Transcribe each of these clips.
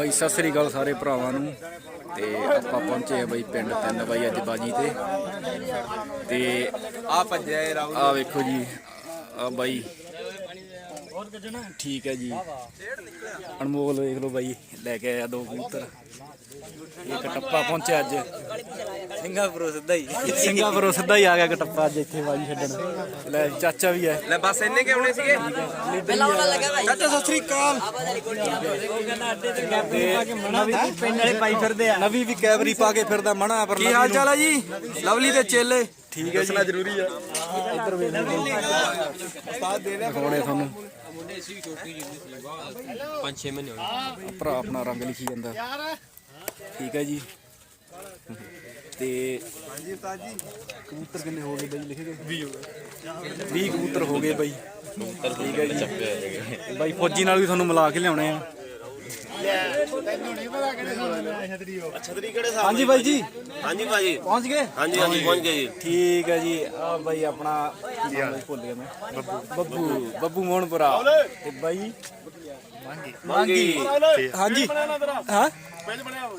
ਬਾਈ ਸਤਿ ਸ੍ਰੀ ਅਕਾਲ ਸਾਰੇ ਭਰਾਵਾਂ ਨੂੰ। ਤੇ ਆਪਾਂ ਪਹੁੰਚੇ ਆ ਬਾਈ ਪਿੰਡ ਤਿੰਨ ਬਾਈ ਅੱਜ ਬਾਜੀ ਤੇ। ਤੇ ਆ ਭੱਜਿਆ ਇਹ ਰਾਹੁਲ। ਆ ਵੇਖੋ ਜੀ ਆ ਬਾਈ। ਠੀਕ ਹੈ ਜੀ। ਅਨਮੋਲ ਵੇਖ ਲਓ ਬਾਈ ਲੈ ਕੇ ਆਇਆ ਦੋ ਕਬੂਤਰ। ਇੱਕ ਟੱਪਾ ਪਹੁੰਚਿਆ ਅੱਜ। ਸਿੰਗਾਪੁਰ ਸਿੱਧਾ ਹੀ। ਸਿੰਗਾਪੁਰੋਂ ਸਿੱਧਾ ਹੀ ਆ ਗਿਆ ਕਟੱਪਾ ਅੱਜ ਇੱਥੇ ਬਾਜੀ ਛੱਡਣ। ਲੈ ਚਾਚਾ ਵੀ ਹੈ। ਲੈ ਬਸ ਇੰਨੇ ਕਿ ਆਉਣੇ ਸੀਗੇ ਚਾਚਾ ਸਤਿ ਸ੍ਰੀ ਅਕਾਲ। ਨਵੀਂ ਪਿੰਡ ਵਾਲੇ ਪਾਈ ਫਿਰਦੇ ਆ। ਨਵੀਂ ਵੀ ਕੈਬਰੀ ਪਾ ਕੇ ਫਿਰਦਾ ਮਣਾ ਪਰ ਕੀ ਹਾਲ ਚਾਲ ਹੈ ਜੀ? ਲਵਲੀ ਤੇ ਚੇਲੇ। ਠੀਕ ਹੈ ਜੀ। ਜ਼ਰੂਰੀ ਆ। ਇੱਧਰ ਵੇਖ ਲਓ। ਦਿਖਾਉਣੇ ਤੁਹਾਨੂੰ। 5-6 ਮਹੀਨੇ ਹੋ ਭਰਾ ਆਪਣਾ ਰੰਗ ਲਿਖੀ ਜਾਂਦਾ। ਠੀਕ ਹੈ ਜੀ। ਤੇ ਹਾਂਜੀ ਤਾਜੀ ਕਬੂਤਰ ਕਿੰਨੇ ਹੋ ਗਏ ਬਾਈ? ਲਿਖ ਗਏ? 20 ਹੋ ਗਏ। 20 ਕਬੂਤਰ ਹੋ ਗਏ ਬਾਈ। ਕਬੂਤਰ ਠੀਕ ਹੈ ਜੀ। ਬਾਈ ਫੌਜੀ ਨਾਲ ਵੀ ਤੁਹਾਨੂੰ ਮਿਲਾ ਕੇ ਲਿਆਉਣੇ ਆ। ਹਾਂਜੀ ਬਾਈ ਜੀ। ਹਾਂਜੀ ਭਾਜੀ। ਪਹੁੰਚ ਗਏ? ਹਾਂਜੀ ਹਾਂਜੀ ਪਹੁੰਚ ਗਏ ਜੀ। ਠੀਕ ਹੈ ਜੀ। ਆ ਬਾਈ ਆਪਣਾ ਭੁੱਲ ਗਿਆ ਮੈਂ। ਬੱਬੂ। ਬੱਬੂ ਬੱਬੂ ਮੋਹਨਪੁਰਾ। ਤੇ ਬਾਈ ਮੰਗੀ। ਮੰਗੀ। ਹਾਂਜੀ। ਹਾਂ?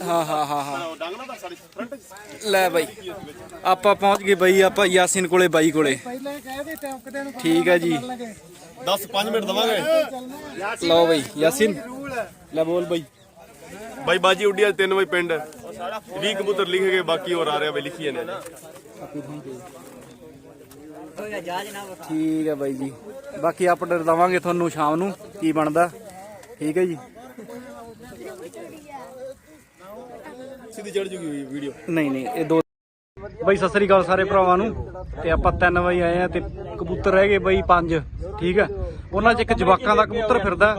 ਹਾਂ ਹਾਂ ਹਾਂ ਹਾਂ। ਲੈ ਬਾਈ। ਆਪਾਂ ਪਹੁੰਚ ਗਏ ਬਾਈ ਆਪਾਂ ਯਾਸਿਨ ਕੋਲੇ ਬਾਈ ਕੋਲੇ। ਠੀਕ ਹੈ ਜੀ। 10 5 ਮਿੰਟ ਦਵਾਂਗੇ। ਲਓ ਬਾਈ ਯਾਸਿਨ। ਲੈ ਬੋਲ ਬਾਈ। ਬਾਈ ਬਾਜੀ ਉੱਡੀ ਅੱਜ 3 ਵਜੇ ਪਿੰਡ। 20 ਕਬੂਤਰ ਲਿਖੇ ਗਏ ਬਾਕੀ ਹੋਰ ਆ ਰਿਹਾ ਬਈ ਲਿਖੀ ਜਾਂਦੇ ਠੀਕ ਹੈ ਬਾਈ ਜੀ। ਬਾਕੀ ਅਪਡੇਟ ਦਵਾਂਗੇ ਤੁਹਾਨੂੰ ਸ਼ਾਮ ਨੂੰ ਕੀ ਬਣਦਾ। ਠੀਕ ਹੈ ਜੀ। ਸਿੱਧੀ ਚੜ ਜੂਗੀ ਵੀਡੀਓ? ਨਹੀਂ ਨਹੀਂ ਇਹ ਦੋ ਬਾਈ ਸਤਿ ਸ੍ਰੀ ਅਕਾਲ ਸਾਰੇ ਭਰਾਵਾਂ ਨੂੰ। ਤੇ ਆਪਾਂ ਤਿੰਨ ਵਜੇ ਆਏ ਆ ਤੇ ਕਬੂਤਰ ਰਹਿ ਗਏ ਬਾਈ ਪੰਜ ਠੀਕ ਆ? ਉਹਨਾਂ 'ਚ ਇੱਕ ਜਵਾਕਾਂ ਦਾ ਕਬੂਤਰ ਫਿਰਦਾ।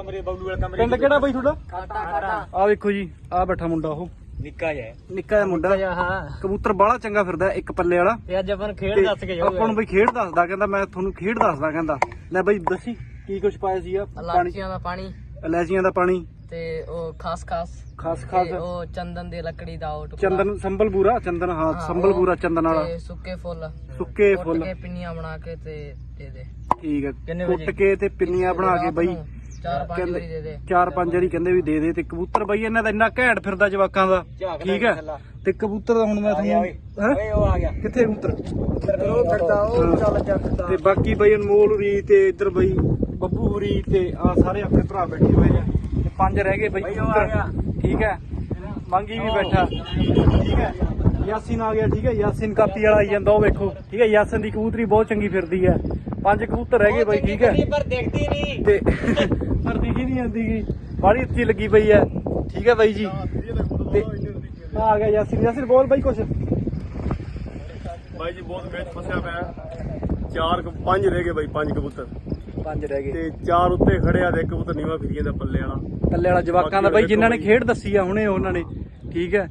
ਪਿੰਡ ਕਿਹੜਾ ਬਾਈ ਤੁਹਾਡਾ? ਆ ਵੇਖੋ ਜੀ ਆ ਬੈਠਾ ਮੁੰਡਾ ਉਹ। ਨਿੱਕਾ ਜਿਹਾ ਨਿੱਕਾ ਜਿਹਾ ਮੁੰਡਾ। ਹਾਂ। ਕਬੂਤਰ ਬਾਹਲਾ ਚੰਗਾ ਫਿਰਦਾ ਇੱਕ ਪੱਲੇ ਵਾਲਾ। ਤੇ ਅੱਜ ਆਪਾਂ ਨੂੰ ਖੇਡ ਦੱਸ ਕੇ ਆਪਾਂ ਨੂੰ ਬਈ ਖੇਡ ਦੱਸਦਾ ਕਹਿੰਦਾ ਮੈਂ ਤੁਹਾਨੂੰ ਖੇਡ ਦੱਸਦਾ ਕਹਿੰਦਾ। ਲੈ ਬਾਈ ਦੱਸੀ ਕੀ ਕੁਛ ਪਾਇਆ ਸੀ ਆ? ਪਾਣੀ ਦਾ ਪਾਣੀ। ਇਲਾਚੀਆਂ ਦਾ ਪਾਣੀ। ਤੇ ਉਹ ਖਾਸ ਖਾਸ ਖਾਸ ਖਾਸ ਤੇ ਉਹ ਚੰਦਨ ਦੀ ਲੱਕੜੀ ਦਾ ਉਹ ਟੁਕੜਾ। ਚੰਦਨ ਸੰਬਲ ਬੂਰਾ ਚੰਦਨ ਹਾਂ ਸੰਬਲ ਬੂਰਾ ਚੰਦਨ ਵਾਲਾ। ਤੇ ਸੁੱਕੇ ਫੁੱਲ। ਸੁੱਕੇ ਕੁੱਟ ਫੁੱਲ। ਕੇ ਪਿੰਨੀਆਂ ਬਣਾ ਕੇ ਤੇ ਦੇ ਦੇ। ਠੀਕ ਹੈ ਕਿੰਨੇ ਕੁੱਟ ਵਜੇ? ਕੇ ਤੇ ਪਿੰਨੀਆਂ ਬਣਾ ਕੇ ਬਈ। ਚਾਰ ਪੰਜ ਵਾਰੀ ਦੇ ਦੇ। ਚਾਰ ਪੰਜ ਵਾਰੀ ਕਹਿੰਦੇ ਵੀ ਦੇ ਦੇ ਤੇ ਕਬੂਤਰ ਬਈ ਇਹਨਾਂ ਦਾ ਇੰਨਾ ਘੈਂਟ ਫਿਰਦਾ ਜਵਾਕਾਂ ਦਾ। ਠੀਕ ਹੈ? ਤੇ ਕਬੂਤਰ ਦਾ ਹੁਣ ਮੈਂ ਤੁਹਾਨੂੰ ਹੈਂ? ਉਹ ਆ ਗਿਆ। ਕਿੱਥੇ ਕਬੂਤਰ? ਉਹ ਫਿਰਦਾ ਉਹ ਚੱਲ ਜਾ ਫਿਰਦਾ ਤੇ ਬਾਕੀ ਬਈ ਅਨਮੋਲ ਹੁਰੀ ਤੇ ਇੱਧਰ ਬਈ ਬੱਬੂ ਹੁਰੀ ਤੇ ਆ ਸਾਰੇ ਆਪਣੇ ਭਰਾ ਬੈਠੇ ਹੋਏ ਆ। ਪੰਜ ਰਹਿ ਗਏ ਬਈ ਕਬੂਤਰ ਠੀਕ ਹੈ। ਮੰਗੀ ਵੀ ਬੈਠਾ। ਠੀਕ ਹੈ। ਯਾਸੀਨ ਆ ਗਿਆ ਠੀਕ ਹੈ। ਯਾਸੀਨ ਕਾਪੀ ਵਾਲਾ ਆਈ ਜਾਂਦਾ ਉਹ ਵੇਖੋ। ਠੀਕ ਹੈ ਯਾਸੀਨ ਦੀ ਕਬੂਤਰੀ ਬਹੁਤ ਚੰਗੀ ਫਿਰਦੀ ਹੈ। ਪੰਜ ਕਬੂਤਰ ਰਹਿ ਗਏ ਬਈ ਠੀਕ ਹੈ। ਪਰ ਦੇਖਦੀ ਨਹੀਂ। ਤੇ ਪਰ ਦਿਖੀ ਨਹੀਂ ਆਉਂਦੀ ਗੀ। ਬਾੜੀ ਉੱਚੀ ਲੱਗੀ ਪਈ ਹੈ। ਠੀਕ ਹੈ ਬਾਈ ਜੀ। ਤੇ ਆ ਗਿਆ ਯਾਸੀਨ। ਯਾਸੀਨ ਬੋਲ ਬਾਈ ਕੁਛ। ਬਾਈ ਜੀ ਬਹੁਤ ਮਿਹਨਤ ਫਸਿਆ ਪਿਆ। ਚਾਰ ਕ- ਪੰਜ ਰਹਿ ਗਏ ਬਾਈ ਪੰਜ ਕਬੂਤਰ। ਪੰਜ ਰਹਿ ਗਏ। ਤੇ ਚਾਰ ਉੱਤੇ ਖੜਿਆ ਤੇ ਇੱਕ ਕਬੂਤਰ ਨੀਵਾ ਫਿਰੀ ਜਾਂਦਾ ਪੱਲੇ ਵਾਲਾ। ਕੱਲੇ ਵਾਲਾ ਜਵਾਕਾਂ ਦਾ ਬਾਈ ਜਿਨ੍ਹਾਂ ਨੇ ਖੇਡ ਦੱਸੀ ਆ ਹੁਣੇ ਉਹਨਾਂ ਨੇ ਠੀਕ ਹੈ?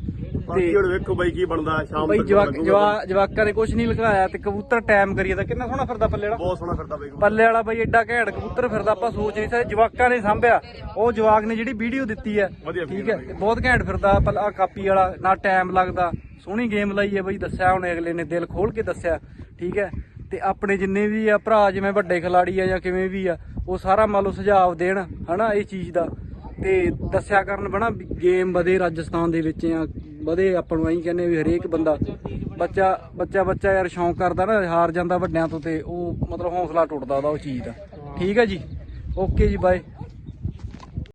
ਬਾਕੀ ਹੁਣ ਵੇਖੋ ਬਾਈ ਕੀ ਬਣਦਾ ਸ਼ਾਮ ਬਾਈ ਤੱਕ ਜਵਾ- ਜਵਾਕਾਂ ਨੇ ਕੁਝ ਨਹੀਂ ਲਿਖਾਇਆ ਤੇ ਕਬੂਤਰ ਟਾਈਮ ਕਰੀਏ ਤਾਂ ਕਿੰਨਾ ਸੋਹਣਾ ਫਿਰਦਾ ਪੱਲੇ ਵਾਲਾ। ਬਹੁਤ ਸੋਹਣਾ ਫਿਰਦਾ ਬਾਈ। ਪੱਲੇ ਵਾਲਾ ਬਾਈ ਐਡਾ ਘੈਂਟ ਕਬੂਤਰ ਫਿਰਦਾ ਆਪਾਂ ਸੋਚ ਨਹੀਂ ਸਕਦੇ ਜਵਾਕਾਂ ਨੇ ਸਾਂਭਿਆ। ਉਹ ਜਵਾਕ ਨੇ ਜਿਹੜੀ ਵੀਡੀਓ ਦਿੱਤੀ ਹੈ ਠੀਕ ਹੈ? ਬਹੁਤ ਘੈਂਟ ਫਿਰਦਾ ਪੱਲਾ ਕਾਪੀ ਵਾਲਾ ਨਾ ਟਾਈਮ ਲੱਗਦਾ। ਸੋਹਣੀ ਗੇਮ ਲਈ ਹੈ ਬਾਈ ਦੱਸਿਆ ਹੁਣ ਅਗਲੇ ਨੇ ਦਿਲ ਖੋਲ ਕੇ ਦੱਸਿਆ ਠੀਕ ਹੈ? ਤੇ ਆਪਣੇ ਜਿੰਨੇ ਵੀ ਆ ਭਰਾ, ਜਿਵੇਂ ਵੱਡੇ ਖਿਲਾੜੀ ਆ ਜਾਂ ਕਿਵੇਂ ਵੀ ਆ, ਉਹ ਸਾਰਾ ਮੰਨ ਲਓ ਸੁਝਾਅ ਦੇਣ, ਹਨਾ, ਇਹ ਚੀਜ਼ ਦਾ। ਤੇ ਦੱਸਿਆ ਕਰਨ ਬਣਾ ਗੇਮ ਵਧੇ ਰਾਜਸਥਾਨ ਦੇ ਵਿੱਚ ਆ ਵਧੇ ਆਪਾਂ ਨੂੰ ਐਂ ਕਹਿੰਦੇ ਵੀ ਹਰੇਕ ਬੰਦਾ। ਬੱਚਾ ਬੱਚਾ ਬੱਚਾ ਯਾਰ ਸ਼ੌਂਕ ਕਰਦਾ ਨਾ, ਹਾਰ ਜਾਂਦਾ ਵੱਡਿਆਂ ਤੋਂ ਤੇ ਉਹ ਮਤਲਬ ਹੌਸਲਾ ਟੁੱਟਦਾ ਉਹਦਾ ਉਹ ਚੀਜ਼ ਦਾ। ਠੀਕ ਹੈ ਜੀ? ਓਕੇ ਜੀ ਬਾਏ